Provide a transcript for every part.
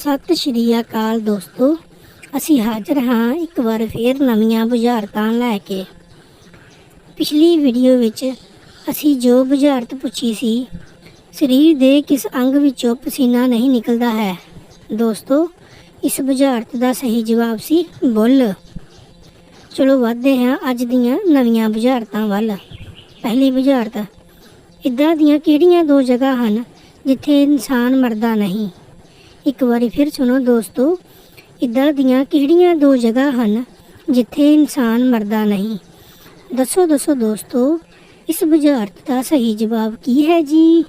ਸਤਿ ਸ਼੍ਰੀ ਅਕਾਲ ਦੋਸਤੋ। ਅਸੀਂ ਹਾਜ਼ਰ ਹਾਂ ਇੱਕ ਵਾਰ ਫੇਰ ਨਵੀਆਂ ਬੁਝਾਰਤਾਂ ਲੈ ਕੇ। ਪਿਛਲੀ ਵੀਡੀਓ ਵਿੱਚ ਅਸੀਂ ਜੋ ਬੁਝਾਰਤ ਪੁੱਛੀ ਸੀ, ਸਰੀਰ ਦੇ ਕਿਸ ਅੰਗ ਵਿੱਚੋਂ ਪਸੀਨਾ ਨਹੀਂ ਨਿਕਲਦਾ ਹੈ? ਦੋਸਤੋ, ਇਸ ਬੁਝਾਰਤ ਦਾ ਸਹੀ ਜਵਾਬ ਸੀ ਬੁੱਲ। ਚਲੋ ਵਧਦੇ ਹਾਂ ਅੱਜ ਦੀਆਂ ਨਵੀਆਂ ਬੁਝਾਰਤਾਂ ਵੱਲ। ਪਹਿਲੀ ਬੁਝਾਰਤ, ਇੱਦਾਂ ਦੀਆਂ ਕਿਹੜੀਆਂ ਦੋ ਜਗ੍ਹਾ ਹਨ ਜਿੱਥੇ ਇਨਸਾਨ ਮਰਦਾ ਨਹੀਂ? ਇੱਕ ਵਾਰੀ ਫਿਰ ਸੁਣੋ ਦੋਸਤੋ, ਇੱਦਾਂ ਦੀਆਂ ਕਿਹੜੀਆਂ ਦੋ ਜਗ੍ਹਾ ਹਨ ਜਿੱਥੇ ਇਨਸਾਨ ਮਰਦਾ ਨਹੀਂ? ਦੱਸੋ ਦੱਸੋ ਦੋਸਤੋ, ਇਸ ਬੁਝਾਰਤ ਦਾ ਸਹੀ ਜਵਾਬ ਕੀ ਹੈ ਜੀ?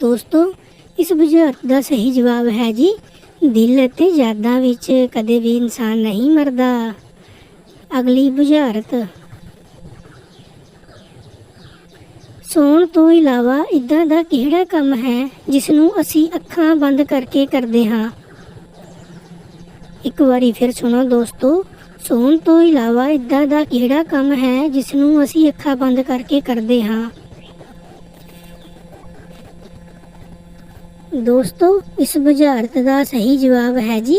ਦੋਸਤੋ, ਇਸ ਬੁਝਾਰਤ ਦਾ ਸਹੀ ਜਵਾਬ ਹੈ ਜੀ, ਦਿਲ ਅਤੇ ਯਾਦਾਂ ਵਿੱਚ ਕਦੇ ਵੀ ਇਨਸਾਨ ਨਹੀਂ ਮਰਦਾ। ਅਗਲੀ ਬੁਝਾਰਤ ਸੌਣ ਤੋਂ ਇਲਾਵਾ ਇਦਾਂ ਦਾ ਕਿਹੜਾ ਕੰਮ ਹੈ ਜਿਸ ਨੂੰ ਅਸੀਂ ਅੱਖਾਂ ਬੰਦ ਕਰਕੇ ਕਰਦੇ ਹਾਂ? ਇੱਕ ਵਾਰੀ ਫਿਰ ਸੁਣੋ ਦੋਸਤੋ, ਸੌਣ ਤੋਂ ਇਲਾਵਾ ਇਦਾਂ ਦਾ ਕਿਹੜਾ ਕੰਮ ਹੈ ਜਿਸ ਨੂੰ ਅਸੀਂ ਅੱਖਾਂ ਬੰਦ ਕਰਕੇ ਕਰਦੇ ਹਾਂ? ਦੋਸਤੋ, ਇਸ ਬੁਝਾਰਤ ਦਾ ਸਹੀ ਜਵਾਬ ਹੈ ਜੀ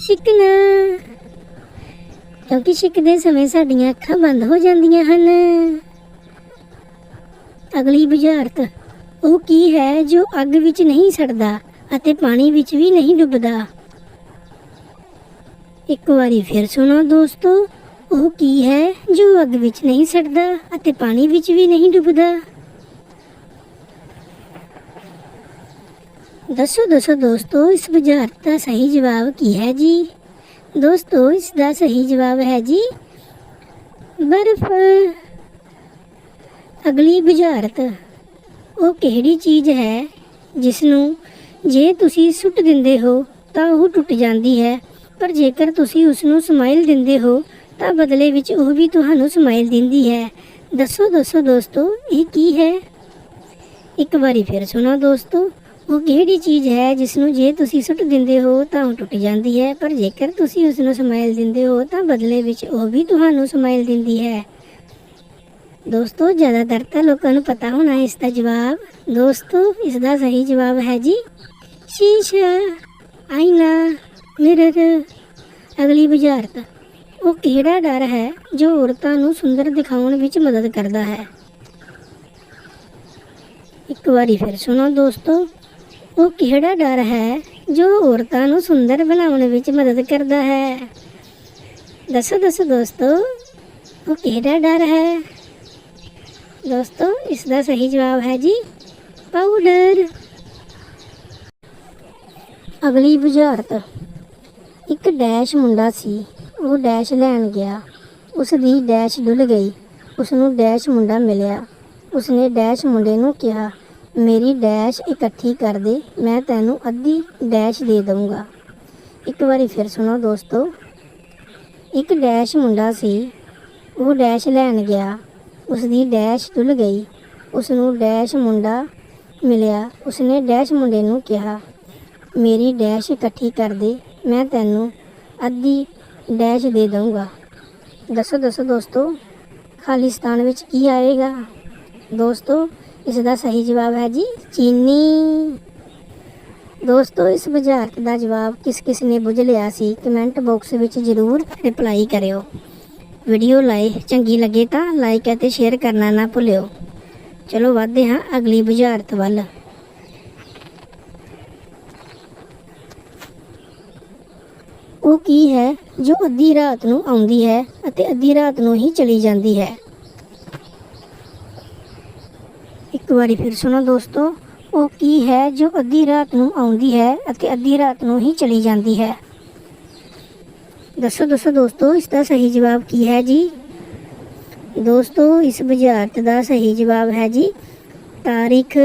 ਸ਼ਿਕਨਾ ਕਿਉਂਕਿ ਛਿੱਕਦੇ ਸਮੇਂ ਸਾਡੀਆਂ ਅੱਖਾਂ ਬੰਦ ਹੋ ਜਾਂਦੀਆਂ ਹਨ। ਅਗਲੀ ਬੁਝਾਰਤ। ਉਹ ਕੀ ਹੈ ਜੋ ਅੱਗ ਵਿੱਚ ਨਹੀਂ ਸੜਦਾ ਅਤੇ ਪਾਣੀ ਵਿੱਚ ਵੀ ਨਹੀਂ ਡੁੱਬਦਾ? ਇੱਕ ਵਾਰੀ ਫਿਰ ਸੁਣੋ ਦੋਸਤੋ, ਉਹ ਕੀ ਹੈ ਜੋ ਅੱਗ ਵਿੱਚ ਨਹੀਂ ਸੜਦਾ ਅਤੇ ਪਾਣੀ ਵਿੱਚ ਵੀ ਨਹੀਂ ਡੁੱਬਦਾ? ਦੱਸੋ ਦੱਸੋ ਦੋਸਤੋ, ਇਸ ਬੁਝਾਰਤ ਦਾ ਸਹੀ ਜਵਾਬ ਕੀ ਹੈ ਜੀ? ਦੋਸਤੋ, ਇਸ ਦਾ ਸਹੀ ਜਵਾਬ ਹੈ ਜੀ, ਬਰਫ਼। ਅਗਲੀ ਬੁਝਾਰਤ। ਉਹ ਕਿਹੜੀ ਚੀਜ਼ ਹੈ ਜਿਸ ਨੂੰ ਜੇ ਤੁਸੀਂ ਸੁੱਟ ਦਿੰਦੇ ਹੋ ਤਾਂ ਉਹ ਟੁੱਟ ਜਾਂਦੀ ਹੈ, ਪਰ ਜੇਕਰ ਤੁਸੀਂ ਉਸ ਨੂੰ ਸਮਾਈਲ ਦਿੰਦੇ ਹੋ ਤਾਂ ਬਦਲੇ ਵਿੱਚ ਉਹ ਵੀ ਤੁਹਾਨੂੰ ਸਮਾਈਲ ਦਿੰਦੀ ਹੈ। ਦੱਸੋ ਦੱਸੋ ਦੋਸਤੋ, ਇਹ ਕੀ ਹੈ? ਇੱਕ ਵਾਰੀ ਫਿਰ ਸੁਣੋ ਦੋਸਤੋ, ਉਹ ਕਿਹੜੀ ਚੀਜ਼ ਹੈ ਜਿਸ ਨੂੰ ਜੇ ਤੁਸੀਂ ਸੁੱਟ ਦਿੰਦੇ ਹੋ ਤਾਂ ਉਹ ਟੁੱਟ ਜਾਂਦੀ ਹੈ, ਪਰ ਜੇਕਰ ਤੁਸੀਂ ਉਸ ਨੂੰ ਸਮਾਈਲ ਦਿੰਦੇ ਹੋ ਤਾਂ ਬਦਲੇ ਵਿੱਚ ਉਹ ਵੀ ਤੁਹਾਨੂੰ ਸਮਾਈਲ ਦਿੰਦੀ ਹੈ। ਦੋਸਤੋ, ਜ਼ਿਆਦਾਤਰ ਤਾਂ ਲੋਕਾਂ ਨੂੰ ਪਤਾ ਹੋਣਾ ਇਸ ਦਾ ਜਵਾਬ। ਦੋਸਤੋ, ਇਸ ਦਾ ਸਹੀ ਜਵਾਬ ਹੈ ਜੀ, ਸ਼ੀਸ਼ਾ ਆਇਨਾ ਮਿਰਰ, ਅਗਲੀ ਬੁਝਾਰਤ। ਉਹ ਕਿਹੜਾ ਡਰ ਹੈ ਜੋ ਔਰਤਾਂ ਨੂੰ ਸੁੰਦਰ ਦਿਖਾਉਣ ਵਿੱਚ ਮਦਦ ਕਰਦਾ ਹੈ? ਇੱਕ ਵਾਰੀ ਫਿਰ ਸੁਣੋ ਦੋਸਤੋ, ਉਹ ਕਿਹੜਾ ਡਰ ਹੈ ਜੋ ਔਰਤਾਂ ਨੂੰ ਸੁੰਦਰ ਬਣਾਉਣ ਵਿੱਚ ਮਦਦ ਕਰਦਾ ਹੈ? ਦੱਸੋ ਦੱਸੋ ਦੋਸਤੋ, ਉਹ ਕਿਹੜਾ ਡਰ ਹੈ? ਦੋਸਤੋ, ਇਸ ਦਾ ਸਹੀ ਜਵਾਬ ਹੈ ਜੀ ਪਾਊਡਰ ਅਗਲੀ ਬੁਝਾਰਤ ਇੱਕ ਡੈਸ਼ ਮੁੰਡਾ ਸੀ, ਉਹ ਡੈਸ਼ ਲੈਣ ਗਿਆ। ਉਸ ਦੀ ਡੈਸ਼ ਡੁੱਲ ਗਈ। ਉਸ ਨੂੰ ਡੈਸ਼ ਮੁੰਡਾ ਮਿਲਿਆ। ਉਸਨੇ ਡੈਸ਼ ਮੁੰਡੇ ਨੂੰ ਕਿਹਾ, ਮੇਰੀ ਡੈਸ਼ ਇਕੱਠੀ ਕਰ ਦੇ, ਮੈਂ ਤੈਨੂੰ ਅੱਧੀ ਡੈਸ਼ ਦੇ ਦਊਂਗਾ। ਇੱਕ ਵਾਰੀ ਫਿਰ ਸੁਣੋ ਦੋਸਤੋ। ਇੱਕ ਡੈਸ਼ ਮੁੰਡਾ ਸੀ, ਉਹ ਡੈਸ਼ ਲੈਣ ਗਿਆ। ਉਸ ਦੀ ਡੈਸ਼ ਡੁੱਲ ਗਈ। ਉਸ ਨੂੰ ਡੈਸ਼ ਮੁੰਡਾ ਮਿਲਿਆ। ਉਸਨੇ ਡੈਸ਼ ਮੁੰਡੇ ਨੂੰ ਕਿਹਾ, ਮੇਰੀ ਡੈਸ਼ ਇਕੱਠੀ ਕਰ ਦੇ, ਮੈਂ ਤੈਨੂੰ ਅੱਧੀ ਡੈਸ਼ ਦੇ ਦਊਂਗਾ। ਦੱਸੋ ਦੱਸੋ ਦੋਸਤੋ, ਖਾਲਿਸਤਾਨ ਵਿੱਚ ਕੀ ਆਏਗਾ? ਦੋਸਤੋ, ਇਸ ਦਾ ਸਹੀ ਜਵਾਬ ਹੈ ਜੀ, ਚੀਨੀ। ਦੋਸਤੋ, ਇਸ ਬੁਝਾਰਤ ਦਾ ਜਵਾਬ ਕਿਸ ਕਿਸ ਨੇ ਬੁੱਝ ਲਿਆ ਸੀ? ਕਮੈਂਟ ਬਾਕਸ ਵਿੱਚ ਜ਼ਰੂਰ ਰਿਪਲਾਈ ਕਰਿਓ। ਵੀਡੀਓ ਲਾਈ ਚੰਗੀ ਲੱਗੇ ਤਾਂ ਲਾਈਕ ਅਤੇ ਸ਼ੇਅਰ ਕਰਨਾ ਨਾ ਭੁੱਲਿਓ। ਚਲੋ ਵਧਦੇ ਹਾਂ ਅਗਲੀ ਬੁਝਾਰਤ ਵੱਲ। ਉਹ ਕੀ ਹੈ ਜੋ ਅੱਧੀ ਰਾਤ ਨੂੰ ਆਉਂਦੀ ਹੈ ਅਤੇ ਅੱਧੀ ਰਾਤ ਨੂੰ ਹੀ ਚਲੀ ਜਾਂਦੀ ਹੈ? ਇੱਕ ਵਾਰੀ ਫਿਰ ਸੁਣੋ ਦੋਸਤੋ, ਉਹ ਕੀ ਹੈ ਜੋ ਅੱਧੀ ਰਾਤ ਨੂੰ ਆਉਂਦੀ ਹੈ ਅਤੇ ਅੱਧੀ ਰਾਤ ਨੂੰ ਹੀ ਚਲੀ ਜਾਂਦੀ ਹੈ? ਦੱਸੋ ਦੱਸੋ ਦੋਸਤੋ, ਇਸ ਦਾ ਸਹੀ ਜਵਾਬ ਕੀ ਹੈ ਜੀ? ਦੋਸਤੋ, ਇਸ ਬੁਝਾਰਤ ਦਾ ਸਹੀ ਜਵਾਬ ਹੈ ਜੀ, ਤਾਰੀਖ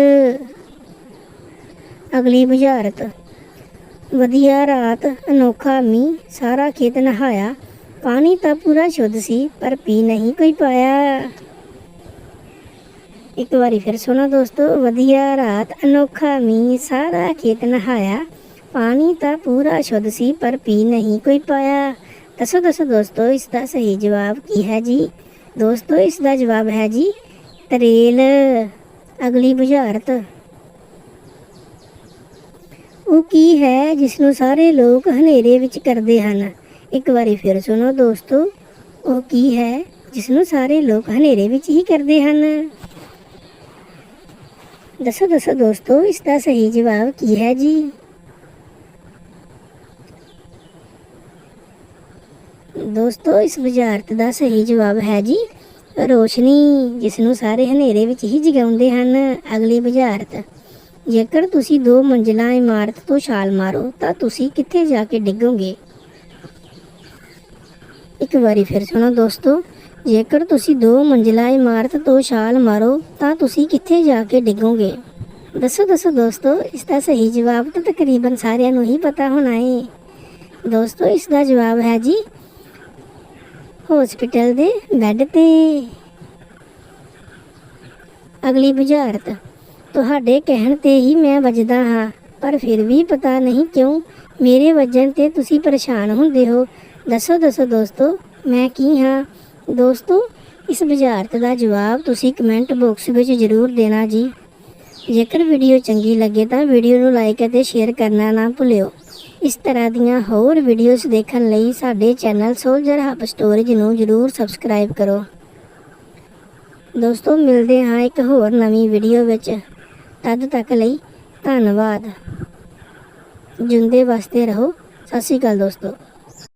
ਅਗਲੀ ਬੁਝਾਰਤ। ਵਧੀਆ ਰਾਤ, ਅਨੋਖਾ ਮੀਂਹ, ਸਾਰਾ ਖੇਤ ਨਹਾਇਆ। ਪਾਣੀ ਤਾਂ ਪੂਰਾ ਸ਼ੁੱਧ ਸੀ, ਪਰ ਪੀ ਨਹੀਂ ਕੋਈ ਪਾਇਆ। ਇੱਕ ਵਾਰੀ ਫਿਰ ਸੁਣੋ ਦੋਸਤੋ, ਵਧੀਆ ਰਾਤ, ਅਨੋਖਾ ਮੀਂਹ, ਸਾਰਾ ਖੇਤ ਨਹਾਇਆ। ਪਾਣੀ ਤਾਂ ਪੂਰਾ ਸ਼ੁੱਧ ਸੀ, ਪਰ ਪੀ ਨਹੀਂ ਕੋਈ ਪਾਇਆ। ਦੱਸੋ ਦੱਸੋ ਦੋਸਤੋ, ਇਸ ਦਾ ਸਹੀ ਜਵਾਬ ਕੀ ਹੈ ਜੀ? ਦੋਸਤੋ, ਇਸ ਦਾ ਜਵਾਬ ਹੈ ਜੀ, ਤਰੇਲ। ਅਗਲੀ ਬੁਝਾਰਤ। ਉਹ ਕੀ ਹੈ ਜਿਸ ਨੂੰ ਸਾਰੇ ਲੋਕ ਹਨੇਰੇ ਵਿੱਚ ਕਰਦੇ ਹਨ? ਇੱਕ ਵਾਰੀ ਫਿਰ ਸੁਣੋ ਦੋਸਤੋ, ਉਹ ਕੀ ਹੈ ਜਿਸ ਨੂੰ ਸਾਰੇ ਲੋਕ ਹਨੇਰੇ ਵਿੱਚ ਹੀ ਕਰਦੇ ਹਨ? ਦੱਸੋ ਦੱਸੋ ਦੋਸਤੋ, ਇਸ ਦਾ ਸਹੀ ਜਵਾਬ ਕੀ ਹੈ ਜੀ? ਦੋਸਤੋ, ਇਸ ਬੁਝਾਰਤ ਦਾ ਸਹੀ ਜਵਾਬ ਹੈ ਜੀ ਰੋਸ਼ਨੀ ਜਿਸ ਨੂੰ ਸਾਰੇ ਹਨੇਰੇ ਵਿੱਚ ਹੀ ਜਗਾਉਂਦੇ ਹਨ। ਅਗਲੀ ਬੁਝਾਰਤ ਜੇਕਰ ਤੁਸੀਂ ਦੋ ਮੰਜ਼ਿਲਾਂ ਇਮਾਰਤ ਤੋਂ ਛਾਲ ਮਾਰੋ, ਤਾਂ ਤੁਸੀਂ ਕਿੱਥੇ ਜਾ ਕੇ ਡਿੱਗੋਗੇ? ਇੱਕ ਵਾਰੀ ਫਿਰ ਸੁਣੋ ਦੋਸਤੋ, ਜੇਕਰ ਤੁਸੀਂ ਦੋ ਮੰਜ਼ਿਲਾ ਇਮਾਰਤ ਤੋਂ ਛਾਲ ਮਾਰੋ, ਤਾਂ ਤੁਸੀਂ ਕਿੱਥੇ ਜਾ ਕੇ ਡਿੱਗੋਗੇ? ਦੱਸੋ ਦੱਸੋ ਦੋਸਤੋ, ਇਸ ਦਾ ਸਹੀ ਜਵਾਬ ਤਾਂ ਤਕਰੀਬਨ ਸਾਰਿਆਂ ਨੂੰ ਹੀ ਪਤਾ ਹੋਣਾ ਹੈ। ਦੋਸਤੋ, ਇਸ ਦਾ ਜਵਾਬ ਹੈ ਜੀ ਹਸਪੀਟਲ ਦੇ ਬੈੱਡ ਤੇ। ਅਗਲੀ ਬੁਝਾਰਤ, ਤੁਹਾਡੇ ਕਹਿਣ ਤੇ ਹੀ ਮੈਂ ਵੱਜਦਾ ਹਾਂ, ਪਰ ਫਿਰ ਵੀ ਪਤਾ ਨਹੀਂ ਕਿਉਂ ਮੇਰੇ ਵੱਜਣ ਤੇ ਤੁਸੀਂ ਪਰੇਸ਼ਾਨ ਹੁੰਦੇ ਹੋ। ਦੱਸੋ ਦੱਸੋ ਦੋਸਤੋ, ਮੈਂ ਕੀ ਹਾਂ? ਦੋਸਤੋ, ਇਸ ਬੁਝਾਰਤ ਦਾ ਜਵਾਬ ਤੁਸੀਂ ਕਮੈਂਟ ਬਾਕਸ ਵਿੱਚ ਜ਼ਰੂਰ ਦੇਣਾ ਜੀ। ਜੇਕਰ ਵੀਡੀਓ ਚੰਗੀ ਲੱਗੇ ਤਾਂ ਵੀਡੀਓ ਨੂੰ ਲਾਈਕ ਅਤੇ ਸ਼ੇਅਰ ਕਰਨਾ ਨਾ ਭੁੱਲਿਓ। ਇਸ ਤਰ੍ਹਾਂ ਦੀਆਂ ਹੋਰ ਵੀਡੀਓਜ਼ ਦੇਖਣ ਲਈ ਸਾਡੇ ਚੈਨਲ ਸੋਲਜਰ ਹੱਬ ਸਟੋਰੇਜ ਨੂੰ ਜ਼ਰੂਰ ਸਬਸਕ੍ਰਾਈਬ ਕਰੋ। ਦੋਸਤੋ, ਮਿਲਦੇ ਹਾਂ ਇੱਕ ਹੋਰ ਨਵੀਂ ਵੀਡੀਓ ਵਿੱਚ। ਤਦ ਤੱਕ ਲਈ ਧੰਨਵਾਦ। ਜਿੰਦੇ ਵਾਸਤੇ ਰਹੋ। ਸਤਿ ਸ਼੍ਰੀ ਅਕਾਲ ਦੋਸਤੋ।